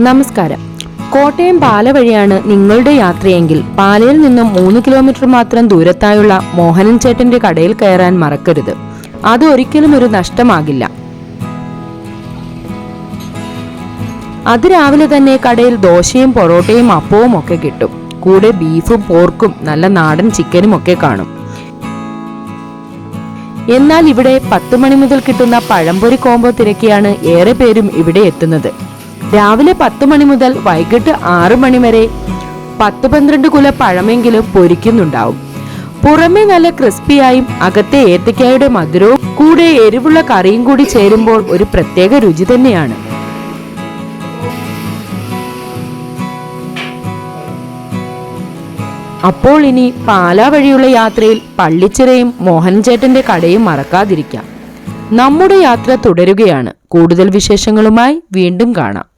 നമസ്കാരം. കോട്ടയം പാല വഴിയാണ് നിങ്ങളുടെ യാത്രയെങ്കിൽ പാലയിൽ നിന്നും മൂന്ന് കിലോമീറ്റർ മാത്രം ദൂരത്തായുള്ള മോഹനൻ ചേട്ടന്റെ കടയിൽ കയറാൻ മറക്കരുത്. അത് ഒരിക്കലും ഒരു നഷ്ടമാകില്ല. അത് രാവിലെ തന്നെ കടയിൽ ദോശയും പൊറോട്ടയും അപ്പവും ഒക്കെ കിട്ടും. കൂടെ ബീഫും പോർക്കും നല്ല നാടൻ ചിക്കനും ഒക്കെ കാണും. എന്നാൽ ഇവിടെ പത്ത് മണി മുതൽ കിട്ടുന്ന പഴംപൊരി കോംബോ തിരക്കിയാണ് ഏറെ പേരും ഇവിടെ എത്തുന്നത്. രാവിലെ പത്ത് മണി മുതൽ വൈകിട്ട് ആറ് മണി വരെ പത്ത് പന്ത്രണ്ട് കുല പഴമെങ്കിലും പൊരിക്കുന്നുണ്ടാവും. പുറമെ നല്ല ക്രിസ്പിയായും അകത്തെ ഏത്തക്കായുടെ മധുരവും കൂടെ എരിവുള്ള കറിയും കൂടി ചേരുമ്പോൾ ഒരു പ്രത്യേക രുചി തന്നെയാണ്. അപ്പോൾ ഇനി പാലാ വഴിയുള്ള യാത്രയിൽ പള്ളിച്ചിറയും മോഹൻചേട്ടന്റെ കടയും മറക്കാതിരിക്കാം. നമ്മുടെ യാത്ര തുടരുകയാണ്. കൂടുതൽ വിശേഷങ്ങളുമായി വീണ്ടും കാണാം.